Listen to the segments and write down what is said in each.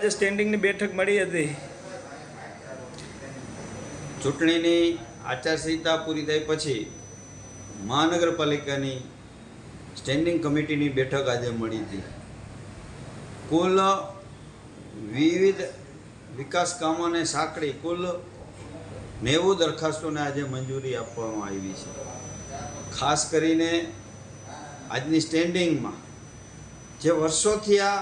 આજે સ્ટેન્ડિંગની બેઠક મળી હતી. ચૂંટણીની આચારસંહિતા પૂરી થઈ પછી મહાનગરપાલિકાની સ્ટેન્ડિંગ કમિટીની બેઠક આજે મળી હતી. કુલ વિવિધ વિકાસ કામોને સાંકળી કુલ નેવું દરખાસ્તોને આજે મંજૂરી આપવામાં આવી છે. ખાસ કરીને આજની સ્ટેન્ડિંગમાં જે વર્ષોથી આ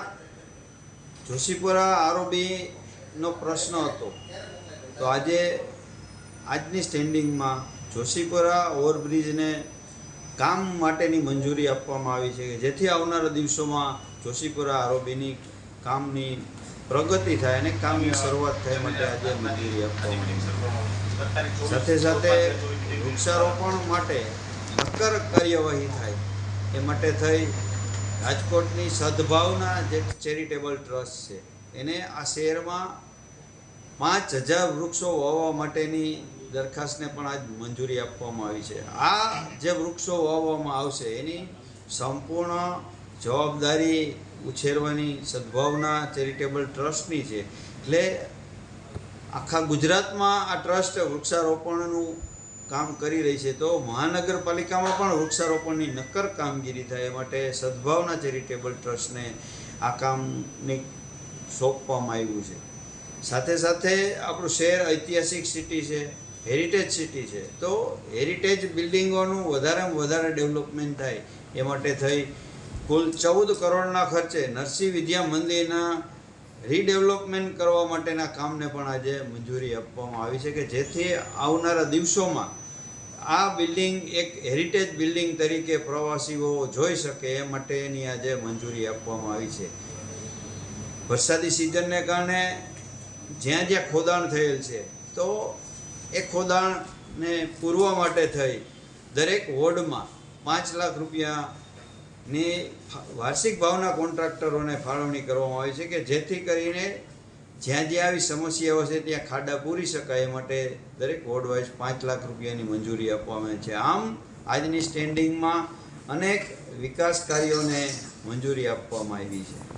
જોશીપુરા આરોબીનો પ્રશ્ન હતો. તો આજે, આજની સ્ટેન્ડિંગમાં જોશીપુરા ઓવરબ્રિજને કામ માટેની મંજૂરી આપવામાં આવી છે કે જેથી આવનારા દિવસોમાં જોશીપુરા આરોબીની કામની પ્રગતિ થાય અને કામની શરૂઆત થાય માટે આજે મંજૂરી આપવામાં સાથે સાથે વૃક્ષારોપણ માટે નક્કર કાર્યવાહી થાય એ માટે થઈ રાજકોટની સદભાવના જે ચેરિટેબલ ટ્રસ્ટ છે, એને આ શહેરમાં પાંચ હજાર વૃક્ષો વાવવા માટેની દરખાસ્તને પણ આજ મંજૂરી આપવામાં આવી છે. આ જે વૃક્ષો વાવવામાં આવશે, એની સંપૂર્ણ જવાબદારી ઉછેરવાની સદભાવના ચેરિટેબલ ટ્રસ્ટની છે. એટલે આખા ગુજરાતમાં આ ટ્રસ્ટ વૃક્ષારોપણનું કામ કરી રહી છે, તો મહાનગરપાલિકામાં પણ વૃક્ષારોપણની નક્કર કામગીરી થાય એ માટે સદભાવના ચેરિટેબલ ટ્રસ્ટને આ કામને સોંપવામાં આવ્યું છે. સાથે સાથે આપણું શહેર ઐતિહાસિક સિટી છે, હેરિટેજ સિટી છે, તો હેરિટેજ બિલ્ડિંગોનું વધારેમાં વધારે ડેવલપમેન્ટ થાય એ માટે થઈ કુલ ચૌદ કરોડના ખર્ચે નરસિંહ વિદ્યા મંદિરના રીડેવલપમેન્ટ કરવા માટેના કામને પણ આજે મંજૂરી આપવામાં આવી છે કે જેથી આવનારા દિવસોમાં આ બિલ્ડિંગ એક હેરિટેજ બિલ્ડિંગ તરીકે પ્રવાસીઓ જોઈ શકે એ માટેની આજે મંજૂરી આપવામાં આવી છે. વરસાદી સિઝનને કારણે જ્યાં જ્યાં ખોદાણ થયેલ છે, તો એ ખોદાણને પૂરવા માટે થઈ દરેક વોર્ડમાં પાંચ લાખ રૂપિયાની ફા- વાર્ષિક ભાવના કોન્ટ્રાક્ટરોને ફાળવણી કરવામાં આવી છે કે જેથી કરીને જ્યાં જ્યાં આવી સમસ્યાઓ છે ત્યાં ખાડા પૂરી શકાય એ માટે દરેક વોર્ડ વાઇઝ પાંચ લાખ રૂપિયાની મંજૂરી આપવામાં છે. આમ, આજની સ્ટેન્ડિંગમાં અનેક વિકાસ કાર્યોને મંજૂરી આપવામાં આવી છે.